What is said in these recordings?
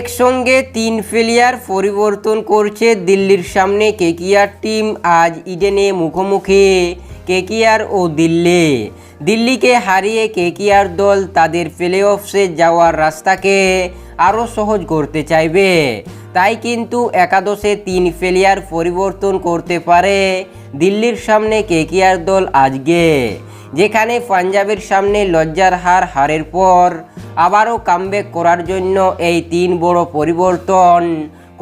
একসঙ্গে তিন ফেলিয়ার পরিবর্তন করছে দিল্লির সামনে কেকিয়ার টিম। আজ ইডেনে মুখোমুখি কেকিয়ার ও দিল্লি। দিল্লিকে হারিয়ে কেকিয়ার দল তাদের প্লে যাওয়ার রাস্তাকে আরও সহজ করতে চাইবে। তাই কিন্তু একাদশে তিন ফেলিয়ার পরিবর্তন করতে পারে দিল্লির সামনে কেকিয়ার দল আজকে। যেখানে পাঞ্জাবের সামনে লজ্জার হার হারের পর আবারও কামব্যাক করার জন্য এই তিন বড় পরিবর্তন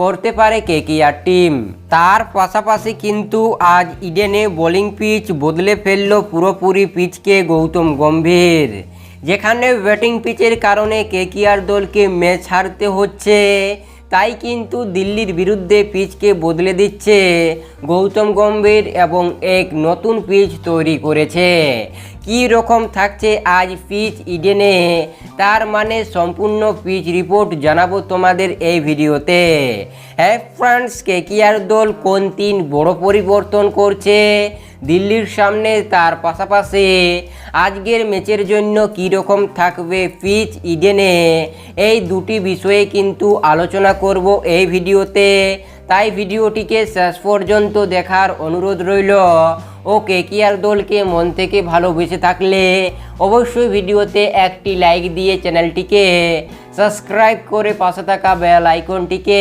করতে পারে কেকিআর টিম তার পাশাপাশি কিন্তু আজ ইডেনে বোলিং পিচ বদলে ফেলল পুরোপুরি পিচকে গৌতম গম্ভীর। যেখানে ব্যাটিং পিচের কারণে কেকিআর দলকে ম্যাচ হারতে হচ্ছে তাই কিন্তু দিল্লির বিরুদ্ধে পিচকে বদলে দিচ্ছে গৌতম গম্ভীর এবং এক নতুন পিচ তৈরি করেছে। কী রকম থাকছে আজ পিচ ইডেনে? তার মানে সম্পূর্ণ পিচ রিপোর্ট জানাব তোমাদের এই ভিডিওতে। হ্যাঁ ফ্রেন্ডস কেকিআর দল কোন তিন বড় পরিবর্তন করছে? দিল্লির সামনে তার পাশাপাশি আজকের ম্যাচের জন্য কী রকম থাকবে পিচ ইডেনে? এই দুটি বিষয়ে কিন্তু আলোচনা করব এই ভিডিওতে। তাই ভিডিওটিকে শেষ পর্যন্ত দেখার অনুরোধ রইল। ও কেকিআর দলকে মন থেকে ভালোবেসে থাকলে? অবশ্যই ভিডিওতে একটি লাইক দিয়ে চ্যানেলটিকে সাবস্ক্রাইব করে পাশে থাকা বেল আইকনটিকে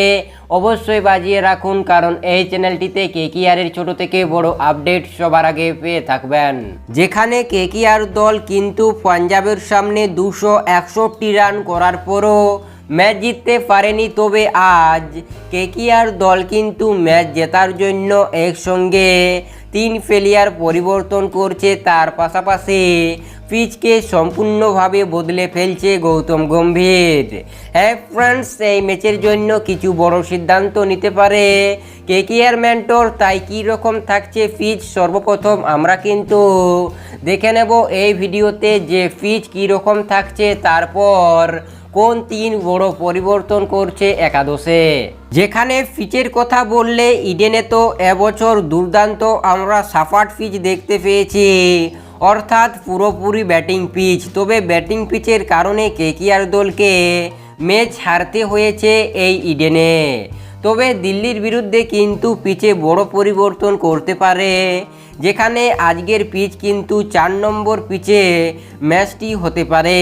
অবশ্যই বাজিয়ে রাখুন, কারণ এই চ্যানেলটিতে কেকিআরের ছোট থেকে বড় আপডেট সবার আগে পেয়ে থাকবেন। যেখানে কেকিআর দল কিন্তু পাঞ্জাবের সামনে দুশো একষট্টি রান করার পরও ম্যাচ জিততে পারেনি, তবে আজ কেকিআর দল কিন্তু ম্যাচ জেতার জন্য একসঙ্গে তিন ফেলিয়ার পরিবর্তন করছে। তার পাশাপাশি পিচকে সম্পূর্ণভাবে বদলে ফেলছে গৌতম গম্ভীর। হ্যাঁ ফ্রান্স এই ম্যাচের জন্য কিছু বড় সিদ্ধান্ত নিতে পারে কেকিআর মেন্টর। তাই কী রকম থাকছে পিচ? সর্বপ্রথম আমরা কিন্তু দেখে নেব এই ভিডিওতে যে পিচ কী রকম থাকছে। তারপর কোন তিন বড় পরিবর্তন করছে একাদশে? যেখানে পিচের কথা বললে ইডেনে তো এবছর দুর্দান্ত আমরা সাফাট পিচ দেখতে পেয়েছি। অর্থাৎ পুরোপুরি ব্যাটিং পিচ। তবে ব্যাটিং পিচের কারণে কেকিআর দলকে ম্যাচ হারতে হয়েছে এই ইডেনে। তবে দিল্লির বিরুদ্ধে কিন্তু পিচে বড় পরিবর্তন করতে পারে যেখানে আজকের পিচ কিন্তু চার নম্বর পিচে ম্যাচটি হতে পারে।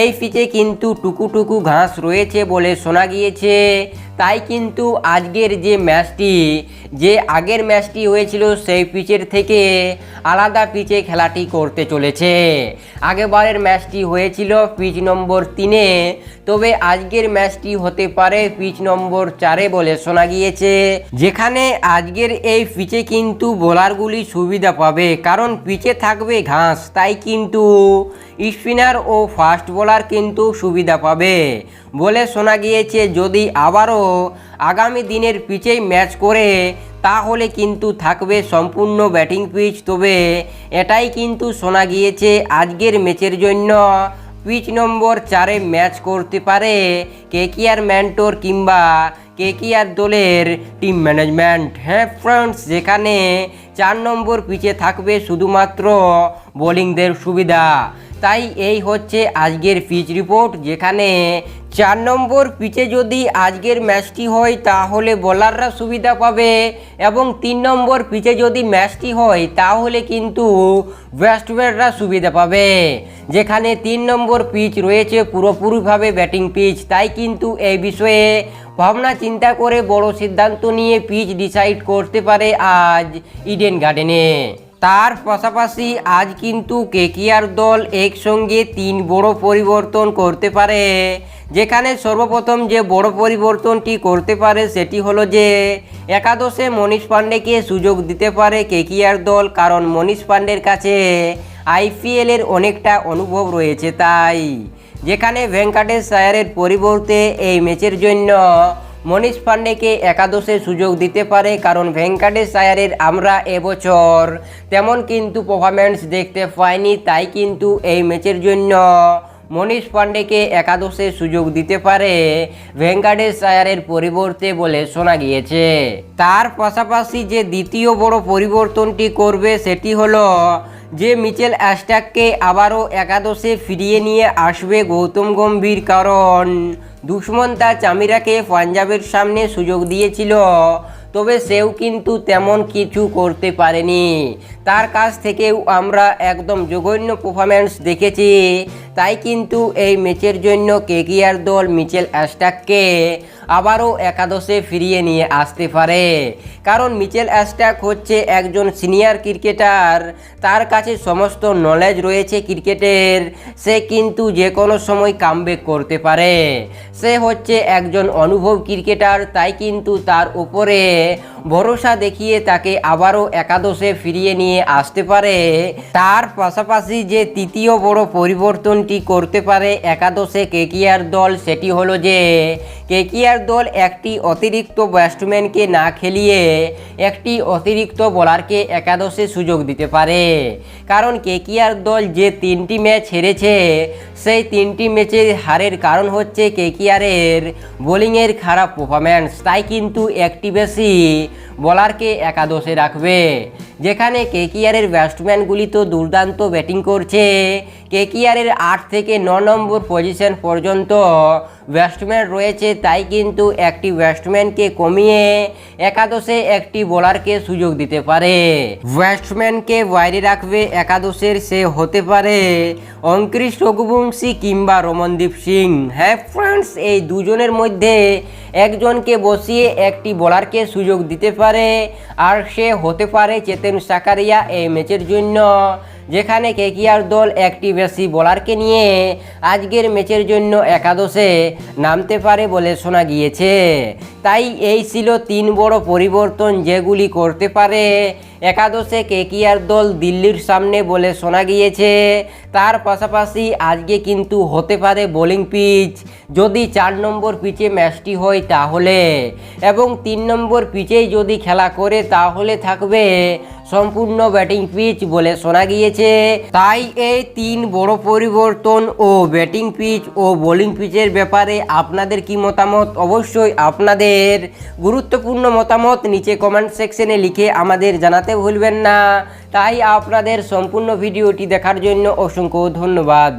এই পিচে কিন্তু টুকুটুকু ঘাস রয়েছে বলে শোনা গিয়েছে। তাই কিন্তু আজকের যে ম্যাচটি যে আগের ম্যাচটি হয়েছিল সেই পিচের থেকে আলাদা পিচে খেলাটি করতে চলেছে। আগেবারের ম্যাচটি হয়েছিল পিচ নম্বর তিনে, তবে আজকের ম্যাচটি হতে পারে পিচ নম্বর চারে বলে শোনা গিয়েছে। যেখানে আজকের এই পিচে কিন্তু বোলারগুলি সুবিধা পাবে, কারণ পিচে থাকবে ঘাস, তাই কিন্তু স্পিনার ও ফাস্ট বোলার কিন্তু সুবিধা পাবে। বলে শোনা গিয়েছে, যদি আবারও আগামী দিনের পিচেই ম্যাচ করে, তাহলে কিন্তু থাকবে সম্পূর্ণ ব্যাটিং পিচ। তবে এটাই কিন্তু শোনা গিয়েছে, আজকের ম্যাচের জন্য পিচ নম্বর চারে ম্যাচ করতে পারে কে কেকিআর ম্যান্টোর কিংবা কে কেকিআর দলের টিম ম্যানেজমেন্ট। হ্যাঁ ফ্রেন্ডস, যেখানে চার নম্বর পিচে থাকবে শুধুমাত্র বোলিংদের সুবিধা। তাই এই হচ্ছে আজকের পিচ রিপোর্ট যেখানে চার নম্বর পিচে যদি আজকের ম্যাচটি হয়, তাহলে বোলাররা সুবিধা পাবে। এবং তিন নম্বর পিচে যদি ম্যাচটি হয়, তাহলে কিন্তু ব্যাটসম্যানরা সুবিধা পাবে। যেখানে তিন নম্বর পিচ রয়েছে পুরোপুরিভাবে ব্যাটিং পিচ তাই কিন্তু এই বিষয়ে ভাবনা চিন্তা করে বড় সিদ্ধান্ত নিয়ে পিচ ডিসাইড করতে পারে আজ ইডেন গার্ডেনে তার পাশাপাশি আজ কিন্তু কেকিআর দল একসঙ্গে তিন বড় পরিবর্তন করতে পারে। যেখানে সর্বপ্রথম যে বড় পরিবর্তনটি করতে পারে সেটি হলো যে একাদশে মনীষ পাণ্ডেকে সুযোগ দিতে পারে কেকিআর দল, কারণ মনীষ পাণ্ডের কাছে আইপিএলের অনেকটা অনুভব রয়েছে তাই। যেখানে ভেঙ্কাটেশ সায়ারের পরিবর্তে এই ম্যাচের জন্য মনীষ পাণ্ডেকে একাদশে সুযোগ দিতে পারে, কারণ ভেঙ্কাটেশ আয়ারের আমরা এবছর তেমন কিন্তু পারফরমেন্স দেখতে পাইনি, তাই কিন্তু এই ম্যাচের জন্য মনীষ পাণ্ডেকে একাদশে সুযোগ দিতে পারে ভেঙ্কাটেশ আয়ারের পরিবর্তে বলে শোনা গিয়েছে। তার পাশাপাশি যে দ্বিতীয় বড় পরিবর্তনটি করবে সেটি হলো যে মিচেল অ্যাস্টাককে আবারও একাদশে ফিরিয়ে নিয়ে আসবে গৌতম গম্ভীর কারণ দুষ্মন্তা চামিরাকে পাঞ্জাবের সামনে সুযোগ দিয়েছিল তবে সেও কিন্তু তেমন কিছু করতে পারেনি। তার কাছ থেকেও আমরা একদম জঘন্য পারফরম্যান্স দেখেছি। তাই কিন্তু এই ম্যাচের জন্য কেকিয়ার দল মিচেল অ্যাস্টাককে আবারও একাদশে ফিরিয়ে নিয়ে আসতে পারে। কারণ মিচেল অ্যাস্টাক হচ্ছে একজন সিনিয়র ক্রিকেটার। তার কাছে সমস্ত নলেজ রয়েছে ক্রিকেটের। সে কিন্তু যে কোনো সময় কামব্যাক করতে পারে। সে হচ্ছে একজন অনুভব ক্রিকেটার, তাই কিন্তু তার উপরে ভরসা দেখিয়ে তাকে আবারও একাদশে ফিরিয়ে নিয়ে আসতে পারে। তার পাশাপাশি যে তৃতীয় বড় পরিবর্তনটি করতে পারে একাদশে কেকিআর দল, সেটি হলো যে, কেকিআর দল একটি অতিরিক্ত ব্যাটসম্যানকে না খেলিয়ে একটি অতিরিক্ত বোলারকে একাদশে সুযোগ দিতে পারে। কারণ কেকিআর দল যে তিনটি ম্যাচ হেরেছে, সেই তিনটি ম্যাচের হারের কারণ হচ্ছে কেকিআরের বোলিংয়ের খারাপ পারফরম্যান্স তাই কিন্তু একটি বেশি বোলারকে একাদশে রাখবে। যেখানে কেকিআরের ব্যাটসম্যানগুলি তো দুর্দান্ত ব্যাটিং করছে কেকিআরের আট থেকে ন নম্বর পজিশন পর্যন্ত ব্যাটসম্যান রয়েছে, তাই কিন্তু একটি ব্যাটসম্যানকে কমিয়ে একাদশে একটি বোলারকে সুযোগ দিতে পারে। ব্যাটসম্যানকে বাইরে রাখবে একাদশের সে হতে পারে অঙ্কৃশ রঘুবংশী কিংবা রমনদীপ সিং। হ্যাঁ ফ্রেন্ডস এই দুজনের মধ্যে একজনকে বসিয়ে একটি বোলারকে সুযোগ দিতে পারে, আর সে হতে পারে চেতন সাকারিয়া এই ম্যাচের জন্য। যেখানে কেকিয়ার দল একটি বেশি বোলারকে নিয়ে আজকের ম্যাচের জন্য একাদশে নামতে পারে বলে শোনা গিয়েছে। তাই এই ছিল তিন বড় পরিবর্তন যেগুলি করতে পারে। একাদশে কেকিআর দল দিল্লির সামনে বলে শোনা গিয়েছে। তার পাশাপাশি আজকে কিন্তু হতে পারে বোলিং পিচ। যদি চার নম্বর পিচে ম্যাচটি হয় তাহলে। এবং তিন নম্বর পিচেই যদি খেলা করে তাহলে থাকবে সম্পূর্ণ ব্যাটিং পিচ বলে শোনা গিয়েছে। তাই এই তিন বড় পরিবর্তন ও ব্যাটিং পিচ ও বোলিং পিচের ব্যাপারে আপনাদের কি মতামত? অবশ্যই আপনাদের গুরুত্বপূর্ণ মতামত নিচে কমেন্ট সেকশনে লিখে আমাদের জানাতে ভুলবেন না। তাই আপনাদের সম্পূর্ণ ভিডিওটি দেখার জন্য অসংখ্য ধন্যবাদ।